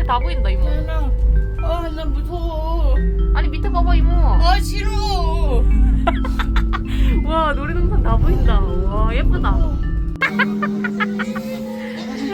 밑에 다 보인다 이모. 나나 아 나 무서워 아니 밑에 봐봐 이모. 아 싫어 와 놀이동산 다 보인다. 와 예쁘다.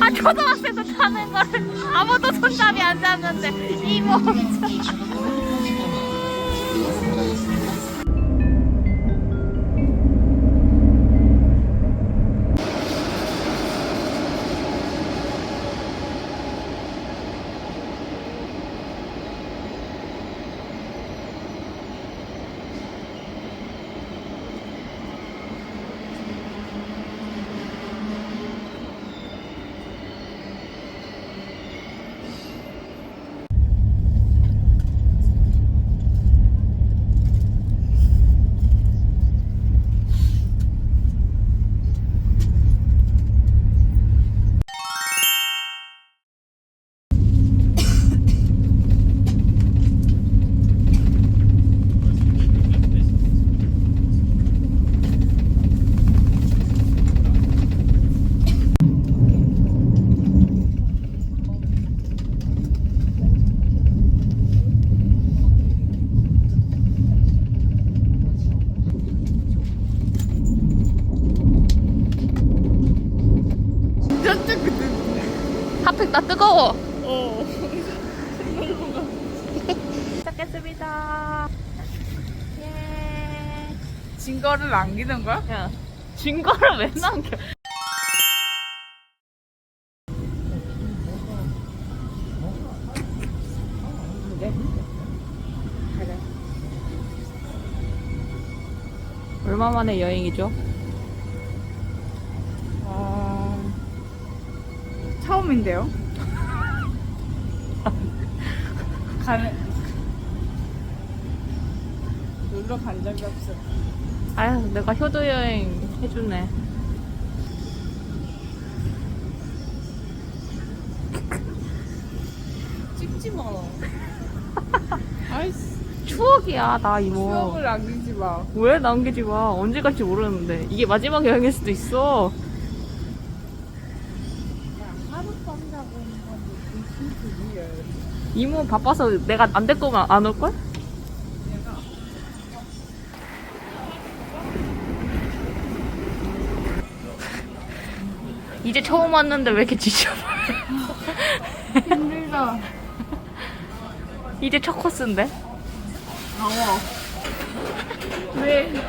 아 초등학생도 타는 거를 아무도 손잡이 안 잡는데 이모. 진짜 뜨거워. 어 시작했습니다. 예. 증거를 남기는 거야? 야, 증거를 왜 남겨? 얼마 만에 여행이죠? 어... 처음인데요? 가는 놀러 간 적이 없어 아휴, 내가 효도 여행 해주네. 찍지 마 아이씨 추억이야, 나 이모. 추억을 남기지 마 왜 남기지 마. 언제 갈지 모르는데. 이게 마지막 여행일 수도 있어. 하룻밤 자고 있는 건데 무슨 소리야 이모 바빠서 내가 안될 거면 안 올걸? 이제 처음 왔는데 왜 이렇게 지쳐? 힘들다 이제 첫 코스인데? 나와 왜눈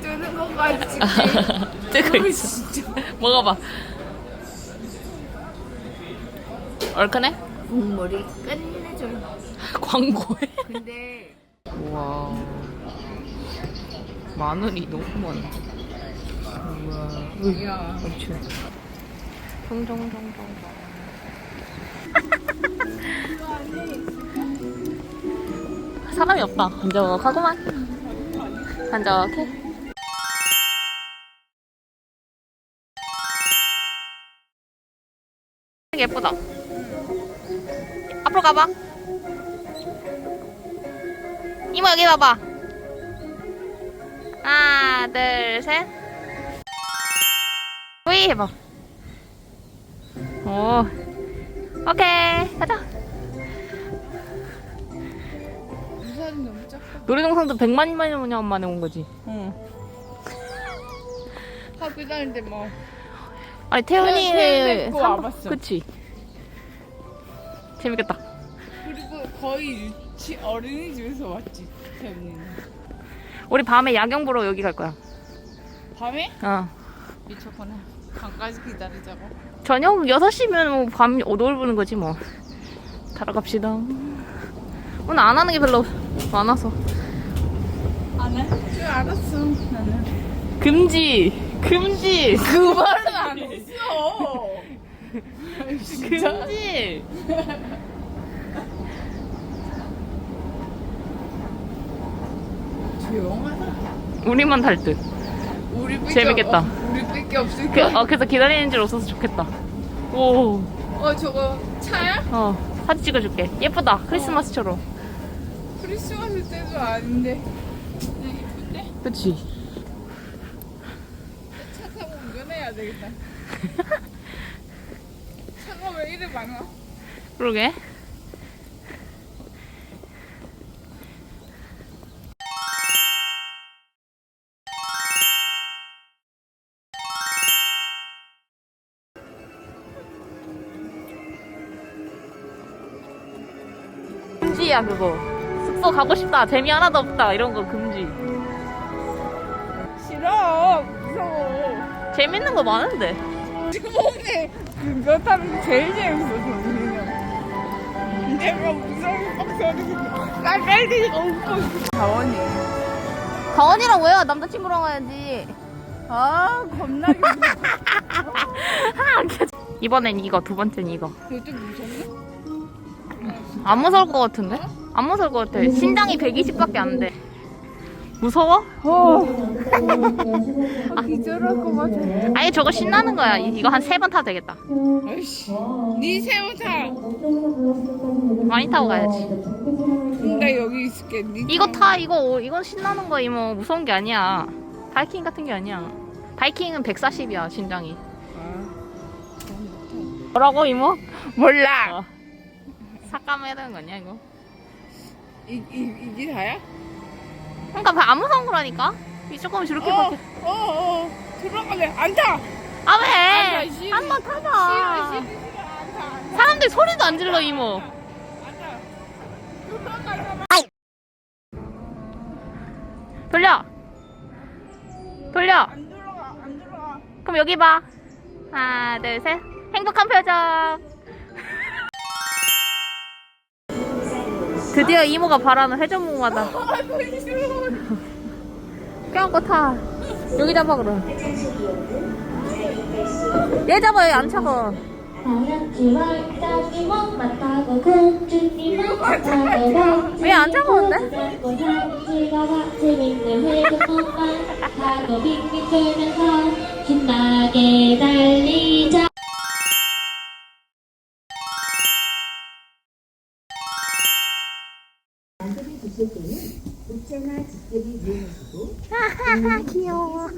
뜨는 거 같지 뜨고 어, 있어. 진짜 먹어봐. 얼큰해? 국물이 끝내줘요 광고해? 근데 우와. 마늘이 너무 많아. 우와. 야 그렇지. 정정정정. 사람이 없다. 한적하구만. 한적해. 예쁘다. 앞으로 가봐. 이모 여기 봐봐. 하나, 둘, 셋. 위 해봐. 오. 오케이. 가자. 부산이 너무 작다 놀이동산도 100만 년 만에 온 거지. 응 학교 다닐 때 뭐 아니 태훈이 태훈이 데리고 삼- 와봤어. 그치. 재밌겠다. 그리고 거의 유치 어린이집에서 왔지 태훈이는 우리 밤에 야경 보러 여기 갈 거야. 밤에? 어. 미쳤구나 밤까지 기다리자고 저녁 6시면 뭐밤 노을 보는 거지 뭐. 타러 갑시다. 오늘 안 하는 게 별로 많아서. 안 해? 그 알았어 나는 금지! 금지! 그 말은 안 했어 진짜 금지! 조용하다 우리만 탈 듯. 우리 재밌겠다. 어, 우리 뺏기 그, 없을까? 어, 그래서 기다리는 줄 없어서 좋겠다. 오, 어 저거 차야? 어, 사진 찍어줄게. 예쁘다. 크리스마스처럼. 크리스마스 때도 아닌데 그냥 이쁜데? 그치? 되겠다. 상어 왜 이래 많아? 그러게. 금지야 그거. 숙소 가고 싶다. 재미 하나도 없다. 이런 거 금지. 재밌는 거 많은데. 처음에 그거 타는 게 제일 재밌어 저는 내가 무서운 빡소리 나 빨리 웃고 가원이 가원이랑 왜요? 남자친구랑 가야지. 아 겁나게 이번엔 이거, 두 번째는 이거. 좀 무섭네 안 무서울 것 같은데? 안 무서울 것 같아. 신장이 120밖에 안 돼. 무서워? 어 기절할 것 같아 아니 저거 신나는 거야. 이- 이거 한 세 번 타도 되겠다. 아이씨 니타 많이 타고 가야지. 나 여기 있을게 니 이거 타 이거 이건 신나는 거 이모 무서운 게 아니야. 바이킹 같은 게 아니야. 바이킹은 140이야 신장이. 뭐라고 이모? 몰라 어. 삭감해야 되는 거 아니야 이거? 이, 이, 이게 다야? 그러니까 안 무서운 거라니까. 이 조금 저렇게 어, 밖에. 어, 어, 들어갈래. 안 타. 아안 왜? 타, 싫어. 한번 싫어, 타자. 싫어, 싫어. 안 타, 안 타. 사람들 소리도 안 질러 이모. 안 타. 들어갈래. 돌려. 돌려. 안 들어가, 안 들어가. 그럼 여기 봐. 하나, 둘, 셋. 행복한 표정. 드디어 이모가 바라는 회전목마다. 껴안고 타. 여기 잡아, 그럼. 얘 잡아, 얘안 왜안 잡아오는데? 즐거워 재밌는 하고 빙빙 돌면서 신나게 달리자 하하하, 귀여워.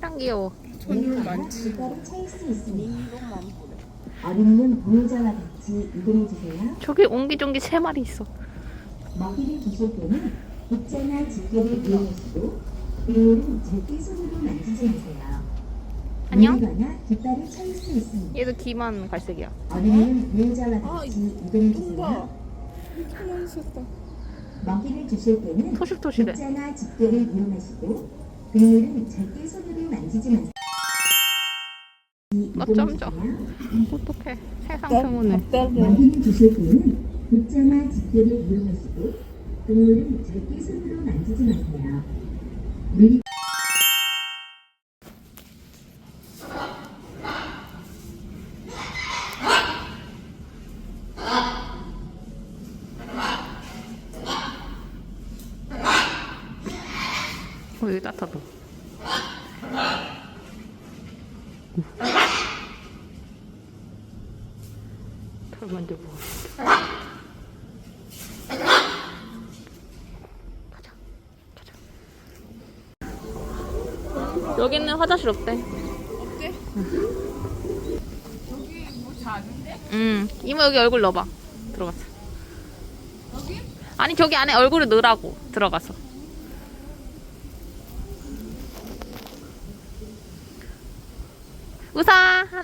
짱 귀여워. 손님 많지. 어린이는 보호자와 같이 이동해 주세요. 저기 옹기종기 세 마리 있어. 먹이를 주실 때는 국자나 집게를 이용하시고 그리고는 절대 손으로 만지지 마세요. 안녕? 물거나 깃발을 찰수 있습니다. 얘도 귀만 갈색이야. 보호자와 아, 같이 이동해 똥봐. 주세요. 가만히 있었다. 먹이를 주실 때는 토실토실해. 국자나 집게를 이용하시고 그리고는 절대 손으로 만지지 마세요. 저. 주세요. 어떡해. 세상 때문에. 먹이를 주실 때는 국자나 집게를 이용하시고 그물은 절대 손으로 만지지 마세요. 물 어, 여기 따뜻하다. 털 만져보고. 가자. 가자. 여기는 화장실 없대. 어때? 여기 뭐 자는데? 응. 이모 여기 얼굴 넣어봐. 들어가서. 여기? 아니 저기 안에 얼굴을 넣으라고 들어가서. 웃어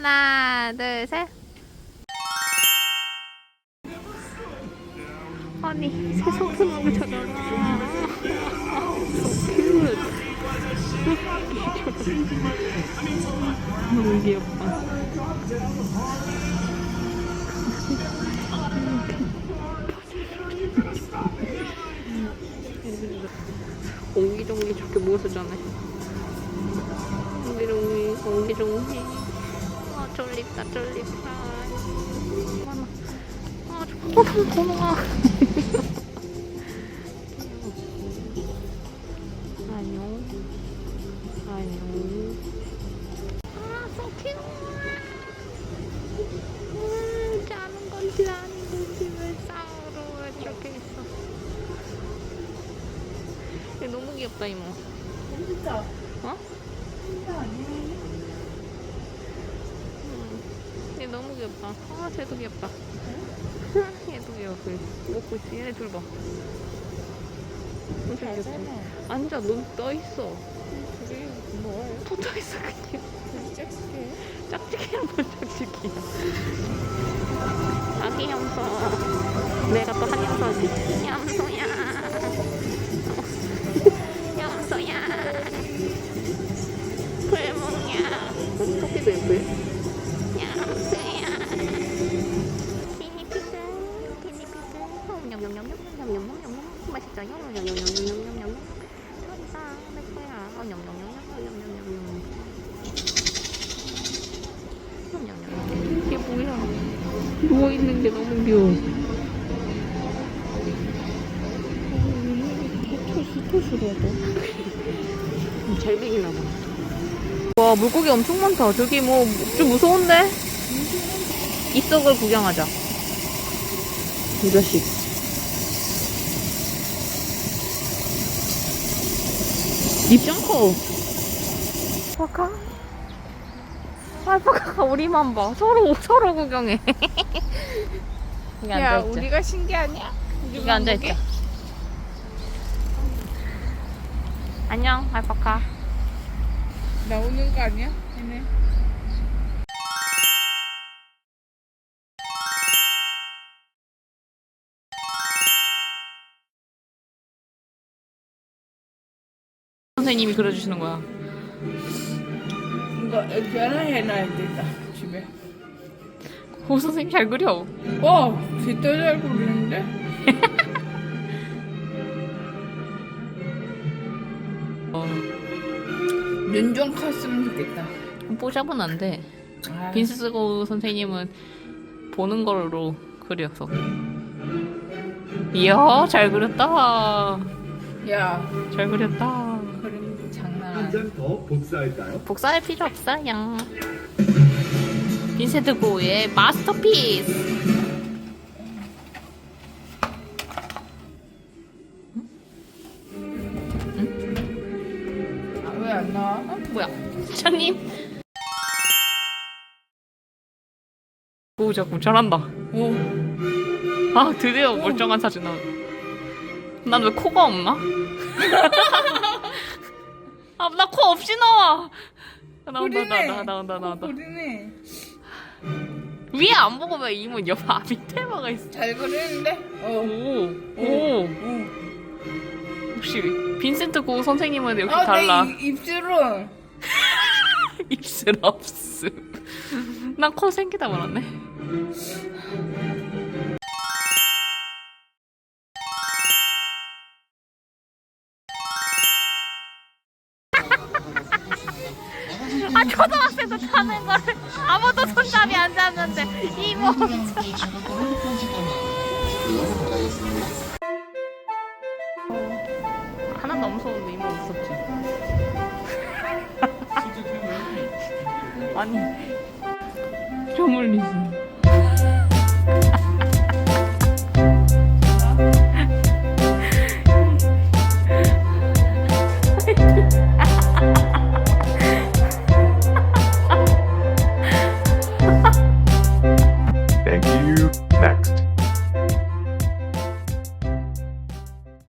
하나 둘 셋. 아니 새송스러운 찾아라. 너무 귀엽다. 옹기종기 저렇게 모여서 자네. 옹기종기, 옹기종기. 아, 쫄립다, 쫄립다. 어머나. 아, 저거 고마워. 귀엽다. 아, 쟤도 귀엽다. 얘도 귀여워. 그 먹고 있어. 얘네 둘 봐. 엄청 귀엽다. 앉아, 눈 떠 있어. 둘이 뭐? 붙어 있어, 그냥. 짝짓게. 짝짓기는 뭔 짝짓기야. 자기 염소. 내가 또 한 염소지. 염소야. 염소야. 불멍이야. 토끼도 누워있는 게 너무 귀여워. 잘 배기나 봐. 와, 물고기 엄청 많다. 저기 뭐, 좀 무서운데? 이쪽을 구경하자. 이 자식. 입장 커. 아까? 알파카가 우리만 봐. 서로, 서로 구경해. 야. 우리가 신기하냐? 여기 앉아있자. 안녕, 알파카. 나오는 거 아니야? 얘네. 선생님이 그려주시는 거야. 이거 변화해놔야 되겠다 집에. 고 선생님 잘 그려. 어, 진짜 잘 그리는데? 어, 눈 좀 컸으면 좋겠다. 뽀샵은 안 돼. 아, 빈스고 선생님은 보는 걸로 그려서. 이야, 잘 그렸다. 야, 잘 그렸다. 장난 한 아니야. 잔더 복사할까요? 복사할 필요 없어요. 빈센트 고의 마스터피스. 아, 왜안 나와? 어, 뭐야? 사장님. 오, 자꾸 잘한다. 오, 아, 드디어 멀쩡한 사진 나온. 난왜 코가 없나? 아, 나 코 없이 나와. 나온다, 그리네. 나온다, 나온다, 나온다. 그리네. 위에 안 보고 왜 이모 옆 아, 밑에 막아 있어. 잘 그리는데? 어. 오, 오. 오. 역시 빈센트 고 선생님은 역시 아, 달라. 내 입- 입술은 입술 없음. 난 코 생기다 말았네. 타는 거를 아무도 손잡이 안 잡는데 이모 하나도 안 무서운데 이모 무섭지. 아니. 좀 울리지